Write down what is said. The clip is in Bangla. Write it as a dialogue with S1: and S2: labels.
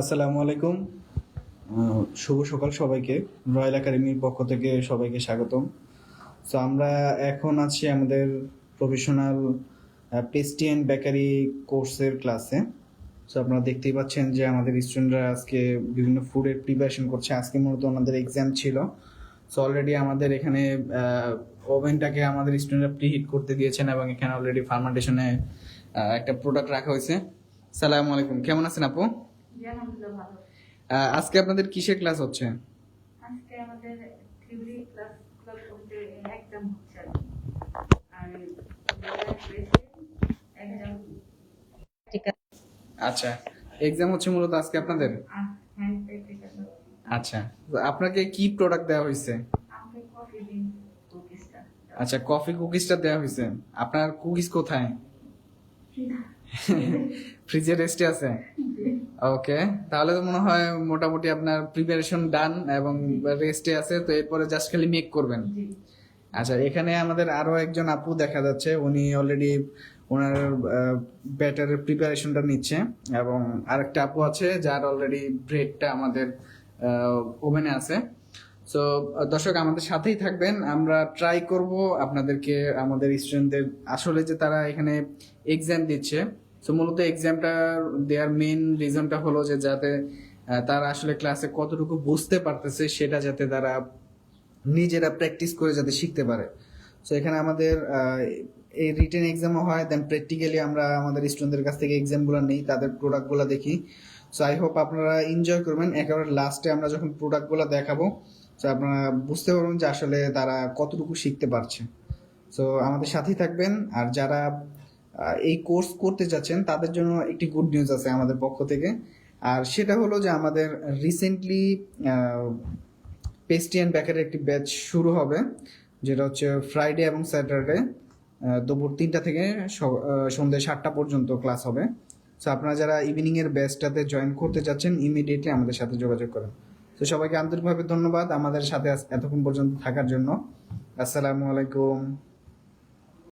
S1: আসসালামু আলাইকুম। শুভ সকাল সবাইকে। রয়্যাল একাডেমির পক্ষ থেকে সবাইকে স্বাগতম। তো আমরা এখন আছি আমাদের প্রফেশনাল পেস্টি অ্যান্ড বেকারি কোর্সের ক্লাসে তো আপনারা দেখতেই পাচ্ছেন যে আমাদের স্টুডেন্টরা আজকে বিভিন্ন ফুডের প্রিপারেশন করছে। আজকে মূলত ওনাদের এক্সাম ছিল। সো অলরেডি আমাদের এখানে ওভেনটাকে আমাদের স্টুডেন্টরা প্রিহিট করতে দিয়েছেন এবং এখানে অলরেডি ফার্মেন্টেশনে একটা প্রোডাক্ট রাখা হয়েছে। সালামু আলাইকুম। কেমন আছেন আপু? আজকে আপনাদের কিসের ক্লাস হচ্ছে?
S2: আজকে আমাদের থিওরি ক্লাস ক্লাস করতে এক্সাম হচ্ছে আর কি। আর এক্সাম
S1: আচ্ছা এক্সাম হচ্ছে মূলত আজকে আপনাদের? আচ্ছা আপনাকে কি প্রোডাক্ট দেওয়া হয়েছে? আচ্ছা কফি কুকিজটা দেওয়া হয়েছে। আপনার কুকিজ কোথায়? ফ্রিজে রেস্টে আছে? ওকে তাহলে তো মনে হয় মোটামুটি আপনার প্রিপারেশন ডান এবং রেস্টে আছে তো এরপরে জাস্ট খালি মেক করবেন। আচ্ছা এখানে আমাদের আরও একজন আপু দেখা যাচ্ছে উনি অলরেডি ওনার ব্যাটারের প্রিপারেশনটা নিচ্ছে এবং আরেকটা আপু আছে যার অলরেডি ব্রেডটা আমাদের ওভেনে আছে। সো দর্শক আমাদের সাথেই থাকবেন। আমরা ট্রাই করব আপনাদেরকে আমাদের স্টুডেন্টদের আসলে যে তারা এখানে এক্সাম দিচ্ছে। সো মূলত এক্সামটা দেওয়ার মেন রিজনটা হলো যে যাতে তারা আসলে ক্লাসে কতটুকু বুঝতে পারতেছে সেটা যাতে তারা নিজেরা প্র্যাকটিস করে যাতে শিখতে পারে। সো এখানে আমাদের এই রিটেন এক্সামও হয় দেন প্র্যাকটিক্যালি আমরা আমাদের স্টুডেন্টদের কাছ থেকে এক্সামগুলো নেই, তাদের প্রোডাক্টগুলো দেখি। সো আই হোপ আপনারা এনজয় করবেন। একেবারে লাস্টে আমরা যখন প্রোডাক্টগুলো দেখাবো সো আপনারা বুঝতে পারবেন যে আসলে তারা কতটুকু শিখতে পারছে। সো আমাদের সাথেই থাকবেন, আর যারা এই কোর্স করতে চাচ্ছেন তাদের জন্য একটি গুড নিউজ আছে আমাদের পক্ষ থেকে। আর সেটা হলো যে আমাদের রিসেন্টলি পেস্টি অ্যান্ড ব্যাকের একটি ব্যাচ শুরু হবে, যেটা হচ্ছে ফ্রাইডে এবং স্যাটারডে দুপুর তিনটা থেকে সন্ধ্যে সাতটা পর্যন্ত ক্লাস হবে। সো আপনারা যারা ইভিনিং এর ব্যাচটাতে জয়েন করতে চাচ্ছেন ইমিডিয়েটলি আমাদের সাথে যোগাযোগ করেন। তো সবাইকে আন্তরিকভাবে ধন্যবাদ আমাদের সাথে এতক্ষণ পর্যন্ত থাকার জন্য। আসসালামু আলাইকুম।